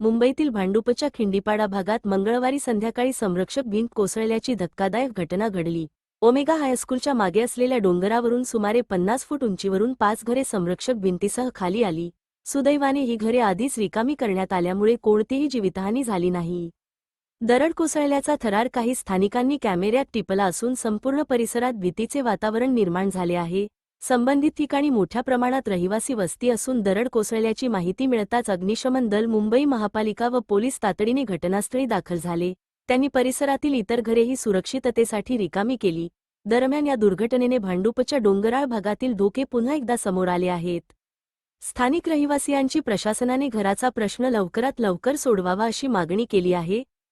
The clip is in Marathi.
मुंबईतील भांडुपच्या खिंडीपाडा भागात मंगळवारी संध्याकाळी संरक्षक भिंत कोसळल्याची धक्कादायक घटना घडली. ओमेगा हायस्कूलच्या मागे असलेल्या डोंगरावरून सुमारे पन्नास फूट उंचीवरून पाच घरे संरक्षक भिंतीसह खाली आली. सुदैवाने ही घरे आधीच रिकामी करण्यात आल्यामुळे कोणतीही जीवितहानी झाली नाही. दरड कोसळल्याचा थरार काही स्थानिकांनी कॅमेऱ्यात टिपला असून संपूर्ण परिसरात भीतीचे वातावरण निर्माण झाले आहे. संबंधित ठिकाणी मोठ्या प्रमाणात रहिवासी वस्ती असून दरड कोसळल्याची माहिती मिळताच अग्निशमन दल मुंबई महापालिका व पोलीस तातडीने घटनास्थळी दाखल झाले. त्यांनी परिसरातील इतर घरेही सुरक्षिततेसाठी रिकामी केली. दरम्यान या दुर्घटनेने भांडुपच्या डोंगराळ भागातील धोके पुन्हा एकदा समोर आले आहेत. स्थानिक रहिवासियांची प्रशासनाने घराचा प्रश्न लवकरात लवकर सोडवावा अशी मागणी केली आहे.